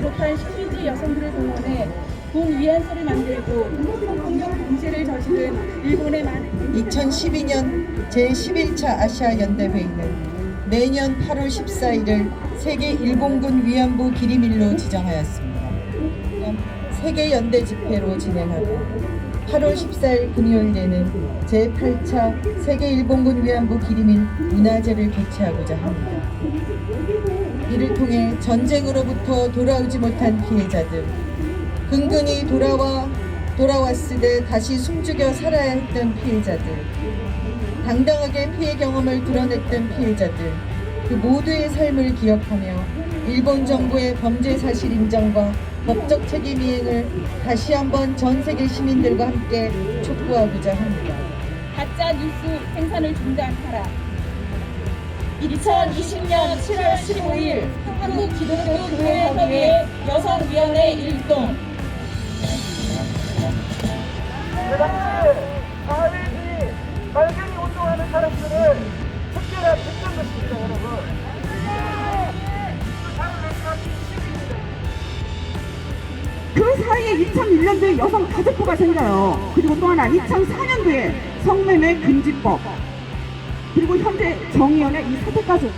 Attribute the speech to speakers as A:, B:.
A: 비롯한 시민지 여성들을 동원해 동위안소를 만들고 성폭력 범죄를 저지른 일본의 많은
B: 2012년 제11차 아시아 연대 회의는 매년 8월 14일을 세계 일본군 위안부 기림일로 지정하였습니다. 세계 연대 집회로 진행하고 8월 14일 금요일에는 제8차 세계 일본군 위안부 기림일 문화제를 개최하고자 합니다. 이를 통해 전쟁으로부터 돌아오지 못한 피해자들, 근근히 돌아와 돌아왔을 때 다시 숨죽여 살아야 했던 피해자들, 당당하게 피해 경험을 드러냈던 피해자들, 그 모두의 삶을 기억하며 일본 정부의 범죄 사실 인정과 법적 책임 이행을 다시 한번 전 세계 시민들과 함께 촉구하고자 합니다.
A: 가짜 뉴스 생산을 중단하라. 2020년 7월 15일 한국기독교교회협의회 여성위원회 일동
C: 그 당시에 사회주의 말갱이 운동하는 사람들을 특별한 특정 것입니다 여러분
D: 그 사이에 2001년도에 여성 가족부가 생겨요. 그리고 또 하나 2004년도에 성매매 금지법. 그리고 현재 정의연의 이 사태까지